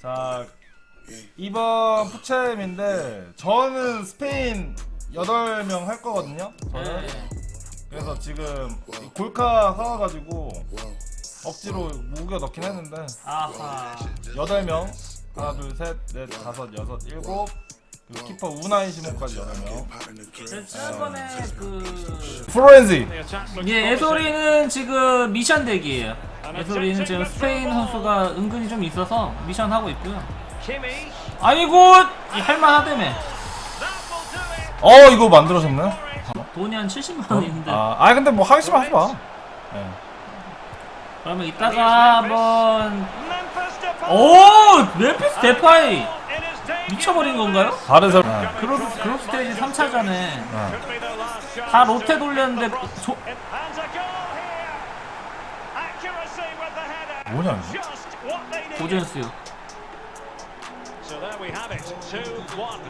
자 이번 푸챔인데 저는 스페인 8명 할 거거든요. 저는 그래서 지금 이 골카 사와가지고 억지로 우겨 넣긴 했는데 아하. 8명 하나 둘셋넷 다섯 여섯 일곱 그리고 키퍼 우나이 시몬까지 8명 지난번에 그 플로렌지 예, 에소리는 지금 미션 대기예요. 에소리는 지금 스페인 선수가 은근히 좀 있어서 미션 하고 있고요. 아이고 이 할만하다며. 어 이거 만들어졌네 돈이 한 70만 원 있는데. 아, 아 근데 뭐 하기 싫으면 하지 마 네. 그러면 이따가 한번 오 멤피스 데파이 미쳐버린 건가요? 다른 사람 네. 그룹 그룹 스테이지 3차전에 네. 다 로테 돌렸는데 조, 뭐냐 이거 고젠스요. So there we have it, 2-1.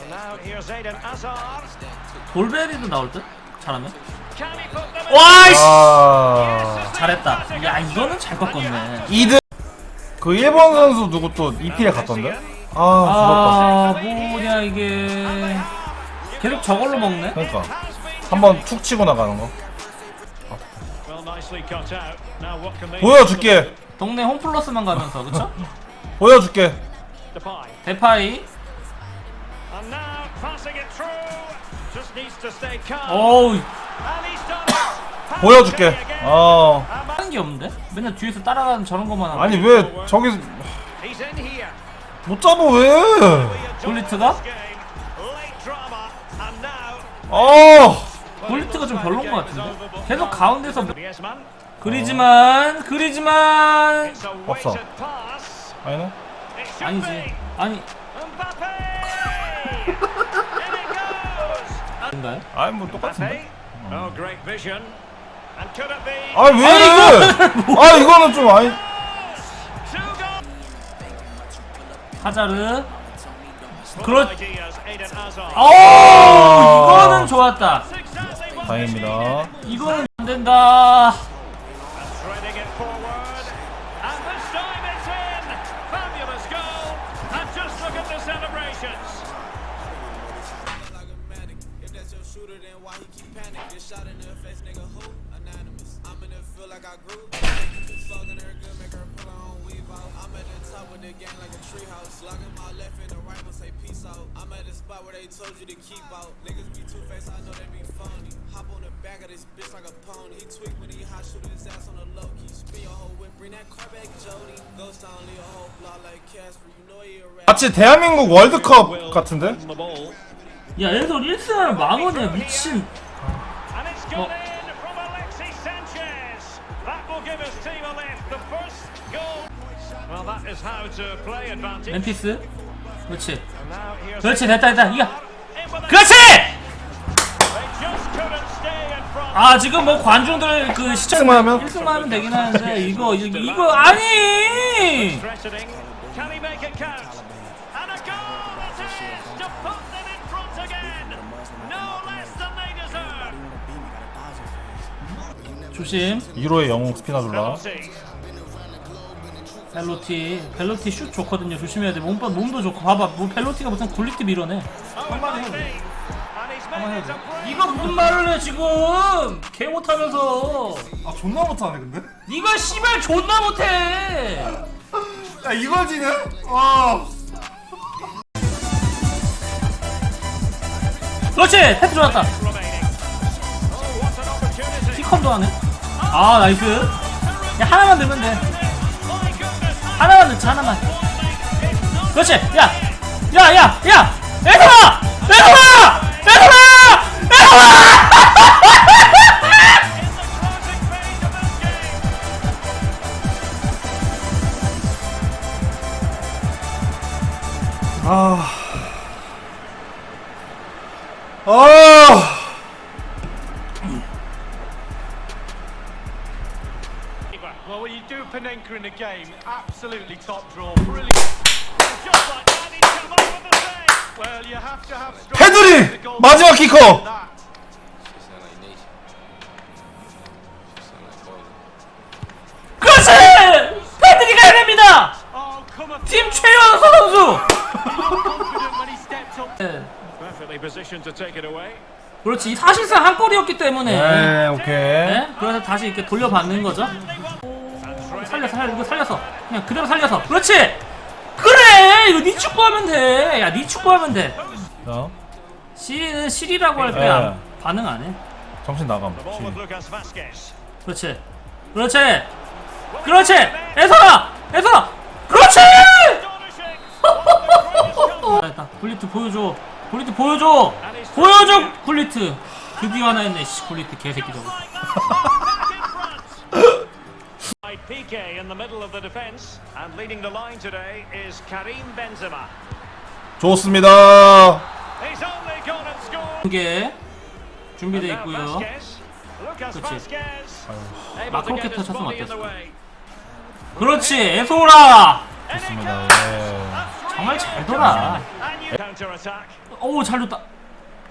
And now here's Eden Hazard. 돌베리도 나올 듯? 잘하면? 와이씨! 아 잘했다. 야 이거는 잘 꺾었네. 2등 그 일본 선수 누구 또 EPL 갔던데? 아아 뭐냐 이게 계속 저걸로 먹네. 그러니까 한번 툭 치고 나가는 거 보여줄게 동네 홈플러스만 가면서 그쵸? 보여줄게. 데파이. 어우. 보여줄게. 어 하는 게 없는데? 맨날 뒤에서 따라가는 저런 것만 하고. 아니 왜 저기. 못 잡아 왜 now 어 볼리트가 좀 별론 것 같은데? 계속 가운데서 뭐-. 그리지만 그리지만 없어. 아니네 아니지. 아니? 아니 뭐. 똑같은데 Oh, it be? 아 왜? 아 이거는 좀 아니. 하자르 그렇-. 오 이거는 좋았다 다행입니다. 이거는 안 된다 Weave out. I'm at the top of the game like a treehouse. Locking my left and the right one say peace out. I'm at the spot where they told you to keep out. Niggas be two faced, I know they be phony. Hop on the back of this bitch like a pony. He tweak when he hot, shoot his ass on the low key. Spin your whole whip, bring that car back, Jody. Ghost town, leave a whole block like Casper. You know he a rap. 마치 대한민국 월드컵 같은데? 야 얘들 1승하면 망원이야 미친 And 멤피스 그렇지 그렇지 됐다 됐다 it. 그렇지. 아 지금 뭐 관중들 그 시청 일승만 하면? 1승만 하면 되긴 하는데 이거 이거, 이거 아니. 조심 1호의 영웅 스피나졸라 Penalty. 벨로티 벨로티 슛 좋거든요. 조심해야 돼. 몸, 몸도 좋고. 봐봐. 뭐 벨로티가 무슨 굴리트 밀어내 한마디 might 돼. 이거 무슨 말을 해 지금? 개 못하면서. 아 존나 못하네 근데? 네가 씨발 존나 못해. 야 이거지네? 와. 그렇지! 패스 좋았다. 키컨도 하네. 아 나이스. 야 하나만 넣으면 돼. 하나만 넣자 하나만. 그렇지. 야 야 야 야! 에서라 에서라 에서라 에서라 아. 아. Panenka in a game, absolutely top draw, brilliant. Just like that, he's come up with the save. Well, you have to have strong goal- 마지막 키커 that. 그렇지 패드리가 해냅니다 Oh, 팀 최연소 선수. Confident when he stepped up. 네. Perfectly positioned to take it away. 그렇지. 사실상 한 골이었기 때문에. 네, 오케이. 네? 그래서 다시 이렇게 돌려받는 거죠. 살려서 살려 이거 살려서 그냥 그대로 살려서 그렇지. 그래 이거 니 축구하면 돼. 야 니 축구하면 돼. 자, 시리는 실이라고 할때 네. 반응 안 해. 정신 나감. 그렇지. 그렇지. 그렇지. 애선아. 애선아. 그렇지. 됐다. 굴리트 보여줘. 굴리트 보여줘. 보여줘 굴리트. 드디어 하나 했네. 씨 굴리트 개새끼 저거. By Piqué in the middle of the defence and leading the line today is Karim Benzema. 좋습니다. He's only gone and scored. 두개 준비돼 Now 있고요. Vasquez. Lucas 그렇지. Vasquez. Able to 마크로켓 get his 쳤으면 body in the 어땠어? way. 그렇지. 애소라. 좋습니다. 예. 정말 잘 돌아. And you counter attack. 오, 잘 줬다.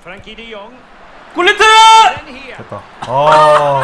Frankie De Jong. 굴리트! Then here. 됐다. 아,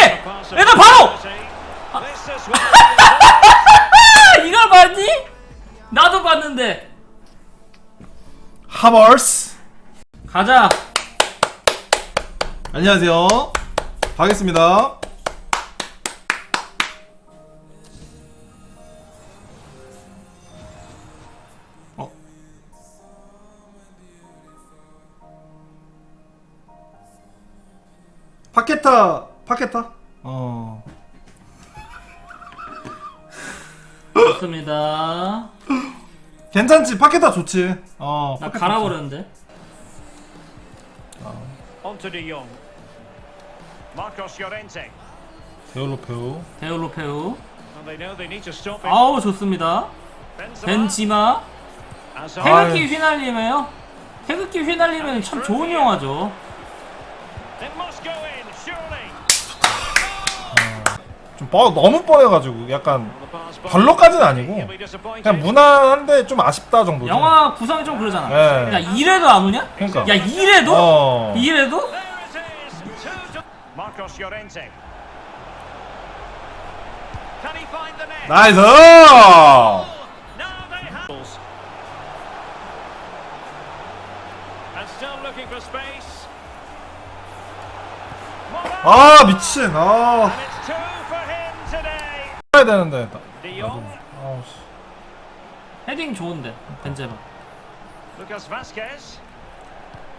얘들 바로. 아, 이걸 봤니? 나도 봤는데. 하버스. 가자. 안녕하세요. 가겠습니다. 어. 파케타, 파케타. 좋습니다. 괜찮지, 파케타 좋지. 어. 나 파케타 갈아버렸는데. onto De Jong. Marcos Llorente. 좋지. 데올로페우. 데올로페우. And they know they need to stop it. 아우 좋습니다. Benzema. 벤지마. Hazard. 태극기 휘날리며요. 태극기 휘날리면 참 좋은 영화죠. It must go in, surely. 좀 뻔, 너무 뻔해가지고 약간 별로까지는 아니고. 그냥 무난한데 좀 아쉽다 정도지. 영화 구성이 좀 그러잖아. 네. 야 이래도 안 오냐? 그러니까. 야 이래도? 어. 이래도? 나이스. 아 미친. 아 해야 되는데. De Jong. 아우 씨. 헤딩 좋은데 벤제마. Lucas Vasquez.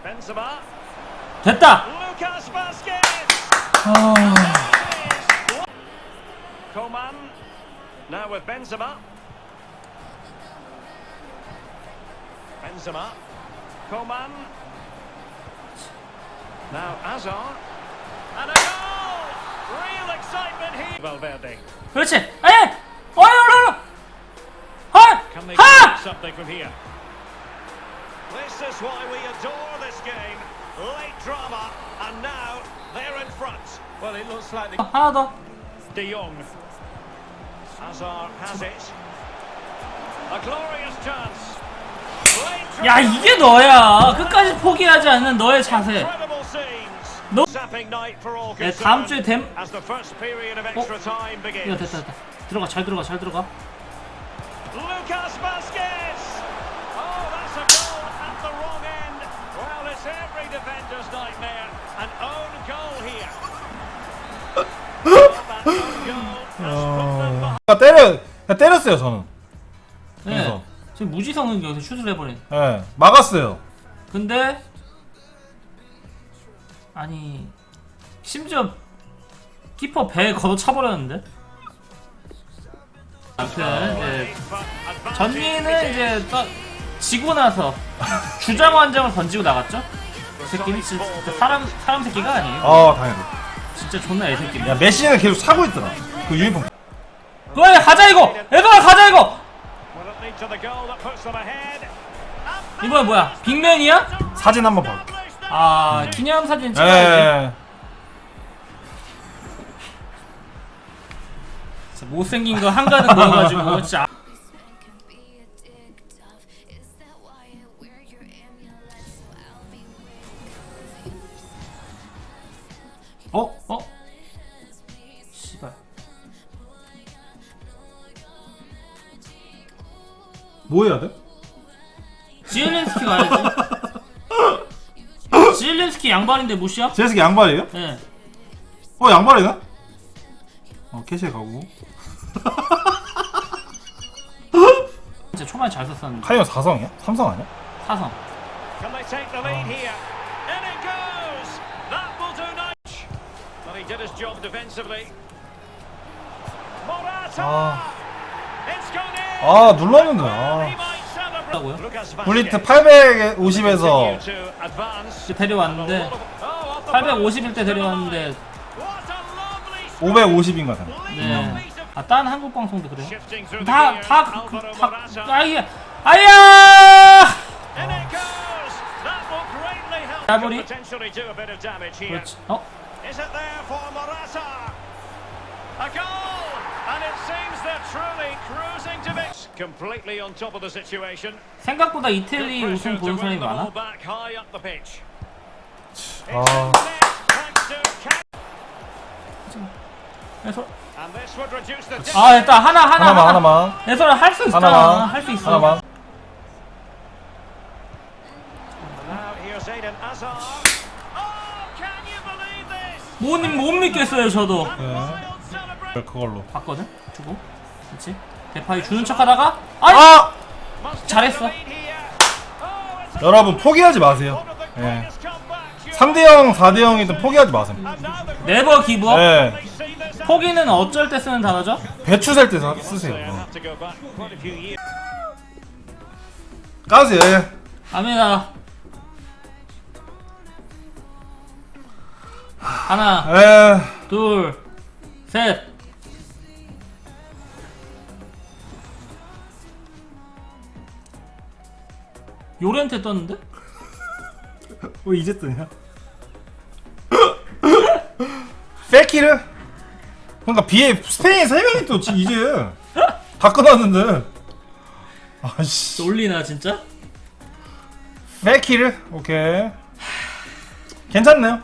Benzema. 됐다. Lucas Vasquez. Coman. Now with Benzema. Benzema. Coman. Now Azar. And a goal! 그렇지. 에! 어이 어이 하! They 하! get something from here? This is why we adore this game. Late drama, and now they're in front. Well, it looks like the 하나 더. De Jong. Hazard has it. A glorious chance. Late 야. 이게 너야. 끝까지 포기하지 않는 너의 자세. All 네, 다음. 주에 됨. As the first period of extra time 야 begins. 됐다 됐다. 들어가 잘 들어가 잘 들어가. Lucas Vasquez. Oh, that's a goal at the wrong end. Well, it's every defender's nightmare. An own goal here. Well, that own goal has put them behind. 아, 때려 때렸어요 저는. 네. 그래서. 지금 무지성은 여기서 슛을 해버린. 예 막았어요. 근데 아니 심지어 키퍼 배에 걷어 차버렸는데. 아무튼 이제 But 전미는 이제 떠, 지고 나서 주장 완장을 던지고 나갔죠. 그 새끼는 진짜 사람 사람 새끼가 아니에요. 아 당연히. 진짜 존나 애새끼. 야 메시는 계속 사고 있더라. 그 유니폼. 그래 가자 이거. 얘들아 가자 이거. 이번엔 뭐야? 빅맨이야? 사진 한번 볼게. 아 기념 사진 찍어야지. 예. 진짜 못생긴 거 한가득 넣어가지고 진짜. 어? 어? 씨발. 뭐 해야 돼? 지엘린스키 양반인데 무시야? 제스기 양발이에요? 예. 어 양발이네? 어 캐시에 가고. 진짜 초반에 잘 썼었는데. 카이어 4성이야? 3성 아니야? 사성. Can they take the lead here? In it goes! That will do nice. Well, he did his job defensively. Morata! 아, It's gone in! 아 눌렀는데. 아. Lucas 블리트 Vazquez 850에서 continue to advance. 이제 데려왔는데 Oh, off the 850일 때 데려왔는데 What a lovely 550인가 되네. 네. 아 다른 한국 방송도 그래요? 다 다 그, Alvaro 다 Morata. 아야 here. 그렇지. 어? 생각보다 이태리 우승 보는 사람이 많아? 아. 아 일단 하나 하나 하나만 하나만 해설 할수 있다 하나만 할 수 있어 하나만. Oh? 못, 못 믿겠어요 저도 네. 그걸로. 봤거든? 주고 그렇지 대파이 주는 척 하다가 아이 아 잘했어. Oh, 여러분 포기하지 마세요. 예. greatest comebacks. 3대 0, 4대 0이든 포기하지 마세요. 네버 기브업 예. 포기는 어쩔 때 쓰는 단어죠? 배추 살 때 쓰세요. years. 까세요. 예. 갑니다 하나 에. 둘셋 요렌테 떴는데? 왜 이제 뜨냐? 페키르? 그러니까 비에 스페인 세 명이 또 지- 이제 다 끊었는데. 아씨. 놀리나 진짜? 페키르? 오케이. 괜찮네요.